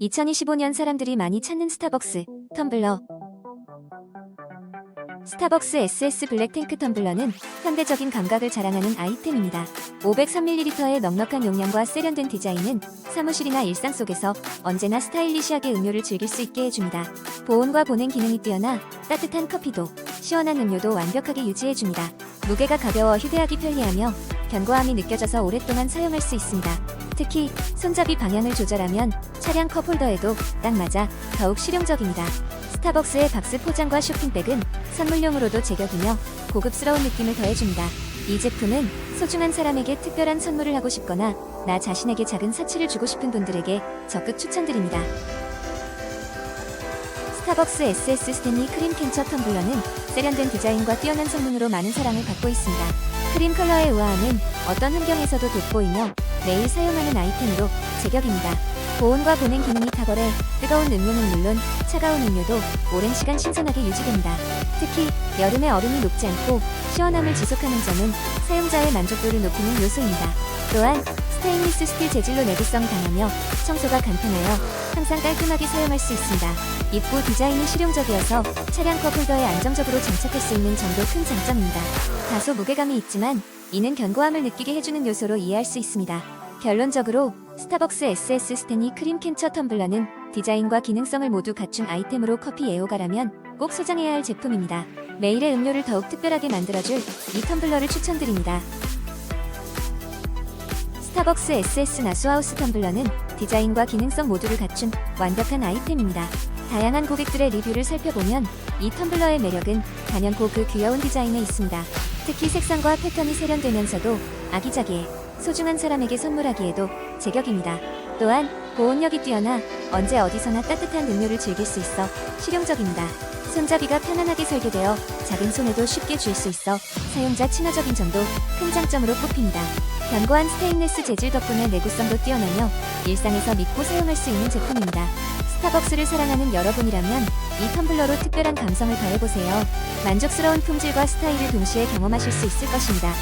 2025년 사람들이 많이 찾는 스타벅스 텀블러. 스타벅스 SS 블랙 탱크 텀블러는 현대적인 감각을 자랑하는 아이템입니다. 503ml의 넉넉한 용량과 세련된 디자인은 사무실이나 일상 속에서 언제나 스타일리시하게 음료를 즐길 수 있게 해줍니다. 보온과 보냉 기능이 뛰어나 따뜻한 커피도 시원한 음료도 완벽하게 유지해줍니다. 무게가 가벼워 휴대하기 편리하며 견고함이 느껴져서 오랫동안 사용할 수 있습니다. 특히 손잡이 방향을 조절하면 차량 컵홀더에도 딱 맞아 더욱 실용적입니다. 스타벅스의 박스 포장과 쇼핑백은 선물용으로도 제격이며 고급스러운 느낌을 더해줍니다. 이 제품은 소중한 사람에게 특별한 선물을 하고 싶거나 나 자신에게 작은 사치를 주고 싶은 분들에게 적극 추천드립니다. 스타벅스 SS 스탠리 크림 캔처 텀블러는 세련된 디자인과 뛰어난 성능으로 많은 사랑을 받고 있습니다. 크림 컬러의 우아함은 어떤 환경에서도 돋보이며 매일 사용하는 아이템으로 제격입니다. 보온과 보냉 기능이 탁월해 뜨거운 음료는 물론 차가운 음료도 오랜 시간 신선하게 유지됩니다. 특히 여름에 얼음이 녹지 않고 시원함을 지속하는 점은 사용자의 만족도를 높이는 요소입니다. 또한 스테인리스 스틸 재질로 내구성이 강하며 청소가 간편하여 항상 깔끔하게 사용할 수 있습니다. 입구 디자인이 실용적이어서 차량 컵홀더에 안정적으로 장착할 수 있는 점도 큰 장점입니다. 다소 무게감이 있지만 이는 견고함을 느끼게 해주는 요소로 이해할 수 있습니다. 결론적으로 스타벅스 SS 스탠리 크림 캔처 텀블러는 디자인과 기능성을 모두 갖춘 아이템으로 커피 애호가라면 꼭 소장해야 할 제품입니다. 매일의 음료를 더욱 특별하게 만들어줄 이 텀블러를 추천드립니다. 스타벅스 SS 나수하우스 텀블러는 디자인과 기능성 모두를 갖춘 완벽한 아이템입니다. 다양한 고객들의 리뷰를 살펴보면 이 텀블러의 매력은 단연코 그 귀여운 디자인에 있습니다. 특히 색상과 패턴이 세련되면서도 아기자기해 소중한 사람에게 선물하기에도 제격입니다. 또한 보온력이 뛰어나 언제 어디서나 따뜻한 음료를 즐길 수 있어 실용적입니다. 손잡이가 편안하게 설계되어 작은 손에도 쉽게 쥘수 있어 사용자 친화적인 점도 큰 장점으로 꼽힙니다. 견고한 스테인레스 재질 덕분에 내구성도 뛰어나며 일상에서 믿고 사용할 수 있는 제품입니다. 스타벅스를 사랑하는 여러분이라면 이 텀블러로 특별한 감성을 더해보세요. 만족스러운 품질과 스타일을 동시에 경험하실 수 있을 것입니다.